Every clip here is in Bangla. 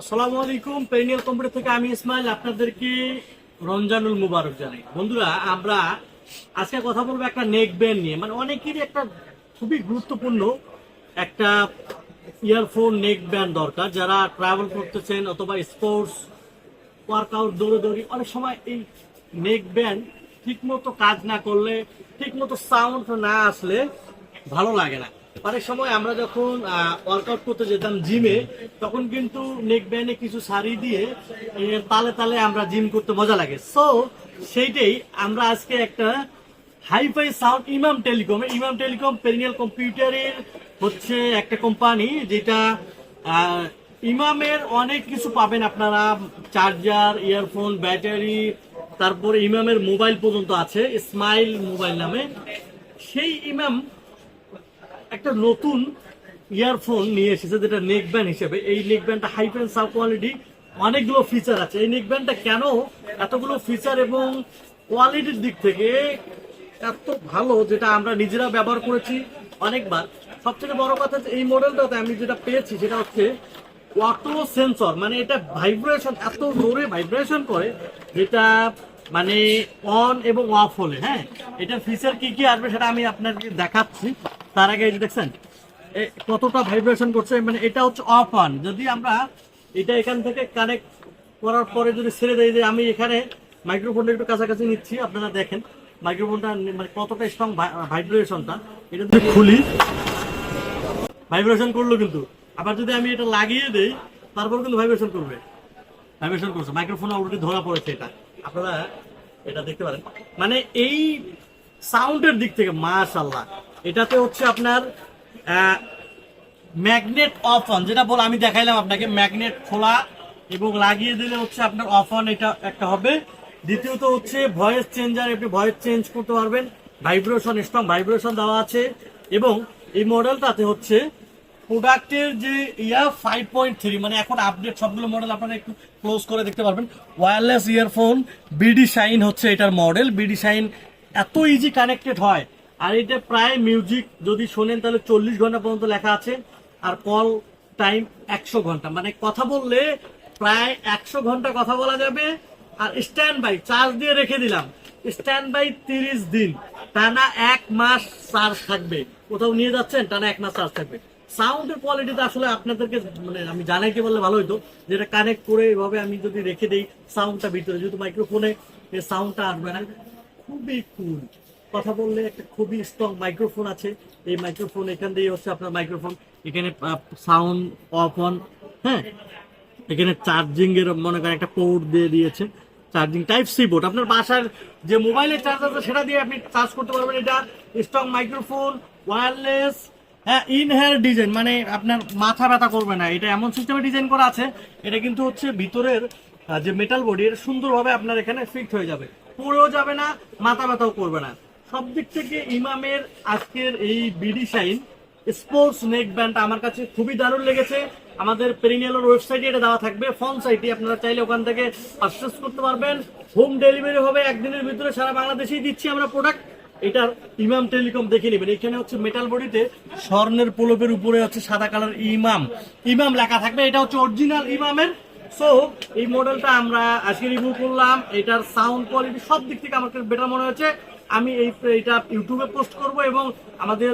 আসসালামু আলাইকুম। পেরিনিয়াল কম্পিউটার থেকে আমি ইসমাইল, আপনাদেরকে রমজানুল মুবারক জানাই। বন্ধুরা, আমরা আজকে কথা বলব একটা নেক ব্যান্ড নিয়ে। মানে অনেকেরই একটা খুবই গুরুত্বপূর্ণ একটা ইয়ারফোন নেক ব্যান্ড দরকার। যারা ট্রাভেল করতেছেন অথবা স্পোর্টস ওয়ার্কআউট দৌড়াদৌড়ি, অনেক সময় এই নেক ব্যান্ড ঠিক মতো কাজ না করলে ঠিক মতো সাউন্ড না আসলে ভালো লাগে না। অনেক সময় আমরা যখন ওয়ার্কআউট করতে যেতাম জিমে তখন কিন্তু নেক ব্যান্ডে কিছু শাড়ি দিয়ে তালে তালে আমরা জিম করতে মজা লাগে। সো সেইটাই আমরা আজকে একটা hi fi sound Imam telecom Imam telecom perennial কম্পিউটারের হচ্ছে একটা কোম্পানি যেটা ইমামের অনেক কিছু পাবেন আপনারা চার্জার ইয়ারফোন ব্যাটারি তারপরে ইমামের মোবাইল পর্যন্ত আছে স্মাইল মোবাইল নামে। সেই ইমাম একটা নতুন ইয়ারফোন নিয়ে এসেছে যেটা নেক ব্যান্ড হিসেবে। এই নেক ব্যান্ডটা হাই ফ্যান সাব কোয়ালিটি অনেকগুলো ফিচার আছে। এই নেক ব্যান্ডটা কেন এতগুলো ফিচার এবং কোয়ালিটির দিক থেকে এত ভালো যেটা আমরা নিজেরা ব্যবহার করেছি অনেকবার? সবথেকে বড় কথা এই মডেলটাতে আমি যেটা পেয়েছি সেটা হচ্ছে অটো সেন্সর মানে এটা ভাইব্রেশন এত জোরে ভাইব্রেশন করে যেটা মানে অন এবং অফ হলে হ্যাঁ? এটা ফিচার কি কি আসবে সেটা আমি আপনাকে দেখাচ্ছি। তার আগে যে দেখছেন কতটা ভাইব্রেশন করছে মানে এটা হচ্ছে অফ অন যদি আমরা এটা এখান থেকে কানেক্ট করার পরে যদি ছেড়ে দেয় যে আমি এখানে মাইক্রোফোনটা একটু কাছাকাছি নিচ্ছি, আপনারা দেখেন মাইক্রোফোনটা মানে কতটা স্ট্রং ভাইব্রেশনটা এটা যদি খুলি ভাইব্রেশন করল কিন্তু। আবার যদি আমি এটা লাগিয়ে দেই, তারপর কিন্তু ভাইব্রেশন করবে। ভাইব্রেশন করছে। মাইক্রোফোন অলরেডি ধরা পড়েছে এটা। আপনারা এটা দেখতে পারেন। মানে এই সাউন্ডের দিক থেকে মাশাল্লাহ এটাতে হচ্ছে আপনার ম্যাগনেট অফ অন যেটা বল আমি দেখাইলাম আপনাকে ম্যাগনেট খোলা এবং লাগিয়ে দিলে হচ্ছে আপনার অফ অন এটা একটা হবে। দ্বিতীয়ত হচ্ছে ভয়েস চেঞ্জার আপনি ভয়েস চেঞ্জ করতে পারবেন। ভাইব্রেশন স্ট্রং ভাইব্রেশন দেওয়া আছে। এবং এই মডেলটাতে হচ্ছে প্রোডাক্টের যে ইয়া ফাইভ পয়েন্ট থ্রি মানে এখন আপডেট সবগুলো মডেল আপনারা একটু ক্লোজ করে দেখতে পারবেন। ওয়্যারলেস ইয়ারফোন বিডি শাইন হচ্ছে এটার মডেল বিডি শাইন এত ইজি কানেক্টেড হয়। আর এটা প্রায় মিউজিক যদি শোনেন তাহলে চল্লিশ ঘণ্টা পর্যন্ত লেখা আছে, আর কল টাইম একশো ঘণ্টা। মানে কথা বললে প্রায় একশো ঘণ্টা কথা বলা যাবে, আর স্ট্যান্ড বাই চার্জ দিয়ে রেখে দিলাম। স্ট্যান্ড বাই তিরিশ দিন, টানা এক মাস চার্জ থাকবে। কোথাও নিয়ে যাচ্ছেন, টানা এক মাস চার্জ থাকবে। সাউন্ডের কোয়ালিটিটা আসলে আপনাদেরকে মানে আমি জানাইতে বললে ভালো হতো যেটা কানেক্ট করে এভাবে আমি যদি রেখে দিই সাউন্ডটা ভিতরে যেহেতু মাইক্রোফোনে সাউন্ডটা আসবে না। খুবই কুল কথা বললে একটা খুবই স্ট্রং মাইক্রোফোন আছে। এই মাইক্রোফোন এখান দিয়ে হচ্ছে আপনার মাইক্রোফোন এখানে সাউন্ড অফ অন হ্যাঁ? এখানে চার্জিং এর, মনে করেন একটা পোর্ট দিয়ে দিয়েছে। চার্জিং টাইপ সি বোর্ড আপনার বাসার যে মোবাইলের চার্জ আছে, সেটা দিয়ে আপনি চার্জ করতে পারবেন। এটা স্ট্রং মাইক্রোফোন ওয়্যারলেস হ্যাঁ ইন হেয়ার ডিজাইন মানে আপনার মাথা ব্যথা করবে না। এটা এমন সিস্টেমে ডিজাইন করা আছে। এটা কিন্তু হচ্ছে ভিতরের যে মেটাল বডি এটা সুন্দরভাবে আপনার এখানে ফিট হয়ে যাবে। পড়েও যাবে না, মাথা ব্যথাও করবে না। সব দিক থেকে ইমামের আজকের এই বিডি শাইন স্পোর্টস নেক ব্যান্ডটা আমার কাছে খুবই দারুণ লেগেছে। আমাদের পেরিনিয়ালের ওয়েবসাইটে এটা দেওয়া থাকবে। ফোন সাইটে আপনারা চাইলে ওখান থেকে পারচেস করতে পারবেন। হোম ডেলিভারি হবে একদিনের ভিতরে, সারা বাংলাদেশেই দিচ্ছি আমরা প্রোডাক্ট এটার ইমাম টেলিকম দেখে নেবেন। এখানে হচ্ছে মেটাল বডিতে স্বর্ণের পোলপের উপরে হচ্ছে সাদা কালার ইমাম। ইমাম লেখা থাকবে। এটা হচ্ছে অরিজিনাল ইমামের সো এই মডেলটা আমরা আজকে রিভিউ করলাম, এটার সাউন্ড কোয়ালিটি সব দিক থেকে আমার বেটার মনে হয়েছে। আমি এই, এটা ইউটিউবে পোস্ট করব এবং আমাদের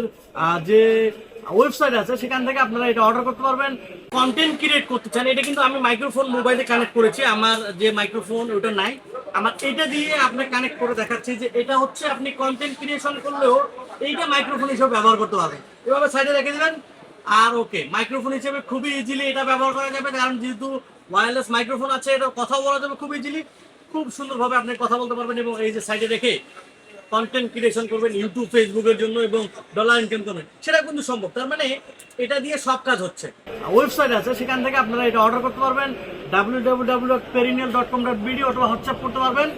যে ওয়েবসাইট আছে, সেখান থেকে আপনারা এটা অর্ডার করতে পারবেন। কন্টেন্ট ক্রিয়েট করতে চান, এটা কিন্তু আমি মাইক্রোফোন মোবাইলে কানেক্ট করেছি। আমার যে মাইক্রোফোন ওটা নাই। আমার এটা দিয়ে আপনার কানেক্ট করে দেখাচ্ছি যে এটা হচ্ছে আপনি কন্টেন্ট ক্রিয়েশন করলেও এইটা মাইক্রোফোন হিসেবে ব্যবহার করতে পারবেন। এভাবে সাইডে রেখে দিবেন। আর ওকে মাইক্রোফোন হিসেবে খুবই ইজিলি এটা ব্যবহার করা যাবে। কারণ যেহেতু ওয়্যারলেস মাইক্রোফোন আছে, এটা কথা বলা যাবে খুব ইজিলি খুব সুন্দরভাবে আপনি কথা বলতে পারবেন এবং এই যে সাইডে রেখে কন্টেন্ট ক্রিয়েশন করবেন ইউটিউব ফেসবুকের জন্য এবং ডলার ইনকাম করবেন, সেটা কিন্তু সম্ভব। তার মানে এটা দিয়ে সব কাজ হচ্ছে। ওয়েবসাইট আছে, সেখান থেকে আপনারা এটা অর্ডার করতে পারবেন। W W W dot perennial dot com dot BD অথবা হোয়াটসঅ্যাপ করতে পারবেন।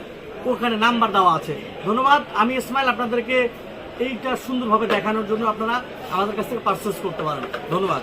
ওখানে নাম্বার দেওয়া আছে। ধন্যবাদ। আমি ইসমাইল, আপনাদেরকে এইটা সুন্দরভাবে দেখানোর জন্য আপনারা আমাদের কাছ থেকে পারচেস করতে পারেন। ধন্যবাদ।